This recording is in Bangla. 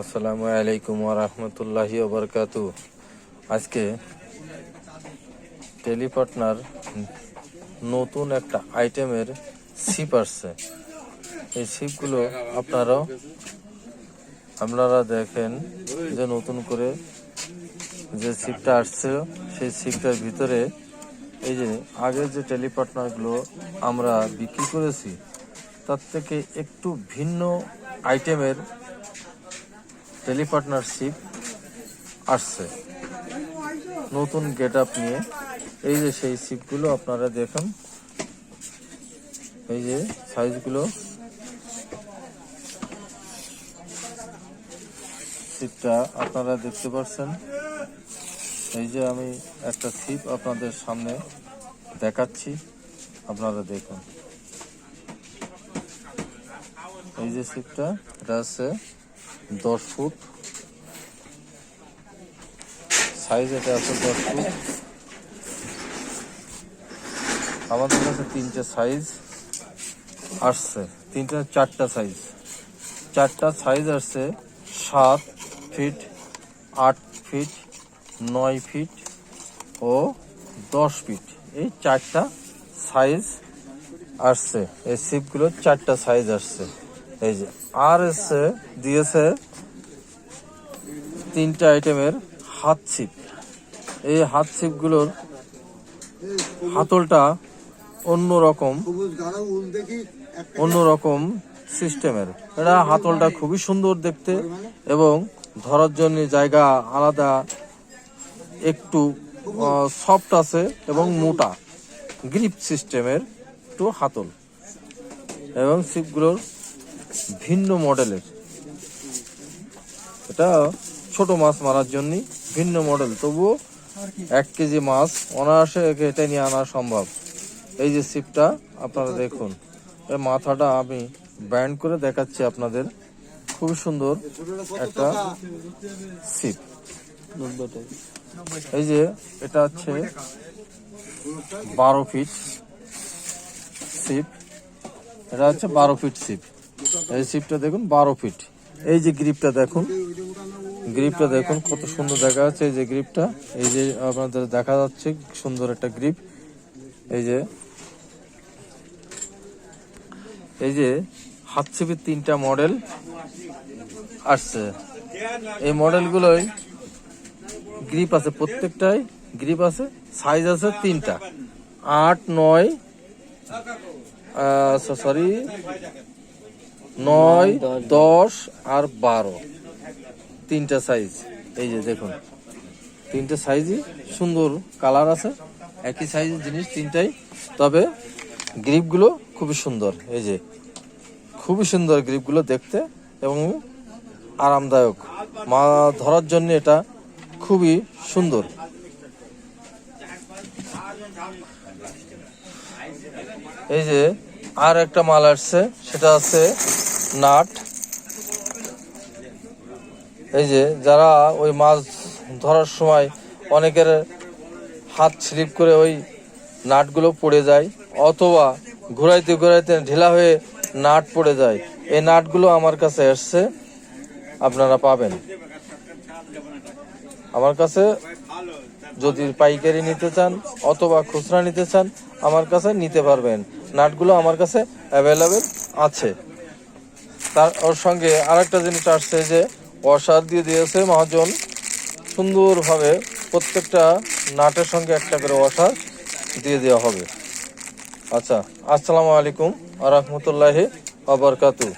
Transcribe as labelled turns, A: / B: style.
A: আসসালামু আলাইকুম ওরহমতুল্লাহি ওবরকাতু আজকে টেলিপার্টনার নতুন একটা আইটেমের সিপ আসছে। এই সিপগুলো আপনারাও, আপনারা দেখেন যে নতুন করে যে সিপটা আসছে, সেই সিপটার ভিতরে এই যে আগের যে টেলিপার্টনারগুলো আমরা বিক্রি করেছি, তার থেকে একটু ভিন্ন আইটেমের টেলিপার্টনারশিপ আসছে। নতুন গেট আপ নিয়ে। এই যে সেই শিপগুলো আপনারা দেখুন, এই যে সাইজগুলো। শিপটা আপনারা দেখতে পাচ্ছেন। এই যে আমি একটা শিপ আপনাদের সামনে দেখাচ্ছি, আপনারা দেখুন। এই যে শিপটা, এটা আছে দশ ফুট। সাইজ এটা আছে দশ ফুট। আমাদের কাছে তিনটে সাইজ আসছে। তিনটা চারটা সাইজ চারটা সাইজ আসছে সাত ফিট আট ফিট নয় ফিট ও দশ ফিট এই চারটা সাইজ আসছে। এই সিপগুলোর চারটা সাইজ আসছে। এই যে আর এসছে দিয়েছে তিনটা আইটেমের হাত ছিপ। এই হাত ছিপগুলোর হাতলটা অন্য রকম
B: সবুজ গাঢ় উল দেখি একটা
A: অন্যরকম সিস্টেমের এটা হাতলটা খুবই সুন্দর দেখতে এবং ধরার জন্য জায়গা আলাদা, একটু সফট আছে এবং মোটা। গ্রিপ সিস্টেমের একটু হাতল। এবং সিপগুলোর ভিন্ন মডেলের। এটা ছোট মাছ মারার জন্য ভিন্ন মডেল। তবুও এক কেজি মাছ অনায়াসে এটা নিয়ে আনা সম্ভব। এই যে সিপটা আপনারা দেখুন। এই মাথাটা আমি ব্যান্ড করে দেখাচ্ছি আপনাদের। খুব সুন্দর একটা সিপ এই যে এটা হচ্ছে বারো ফিট সিপ এটা হচ্ছে বারো ফিট সিপ এই সিপটা দেখুন, বারো ফিট। এই যে গ্রিপটা দেখুন গ্রিপটা দেখুন, কত সুন্দর দেখা যাচ্ছে। এই যে গ্রিপটা, এই যে আপনাদের দেখা যাচ্ছে সুন্দর একটা গ্রিপ। এই যে এই যে হাত ছিপির তিনটা মডেল আসছে। এই মডেলগুলোই গ্রিপ আছে প্রত্যেকটাই, গ্রিপ আছে, সাইজ আছে তিনটা। আট, নয় সরি নয় দশ আর বারো। তিনটা সাইজ এই যে দেখুন তিনটা সাইজই সুন্দর কালার আছে একই সাইজের জিনিস তিনটাই। তবে গ্রিপগুলো খুবই সুন্দর এই যে খুবই সুন্দর গ্রিপগুলো দেখতে এবং আরামদায়ক। মা ধরার জন্য এটা খুবই সুন্দর। এই যে আর একটা মাল আসছে, সেটা আছে নাট। এই যে, যারা ওই মাছ ধরার সময় অনেকের হাত স্লিপ করে ওই নাটগুলো পড়ে যায়, অথবা ঘুরাইতে ঘুরাইতে ঢিলা হয়ে নাট পড়ে যায়, এই নাটগুলো আমার কাছে এসছে আপনারা পাবেন। আমার কাছে যদি পাইকারি নিতে চান অথবা খুচরা নিতে চান, আমার কাছে নিতে পারবেন। নাটগুলো আমার কাছে অ্যাভেলেবেল আছে। তার, ওর সঙ্গে আরেকটা জিনিস আসছে যে, অসার দিয়ে দিয়েছে মহাজন। সুন্দরভাবে প্রত্যেকটা নাটের সঙ্গে একটা করে অসার দিয়ে দেওয়া হবে। আচ্ছা আসসালামু আলাইকুম আ রহমতুল্লাহি আবরকাতু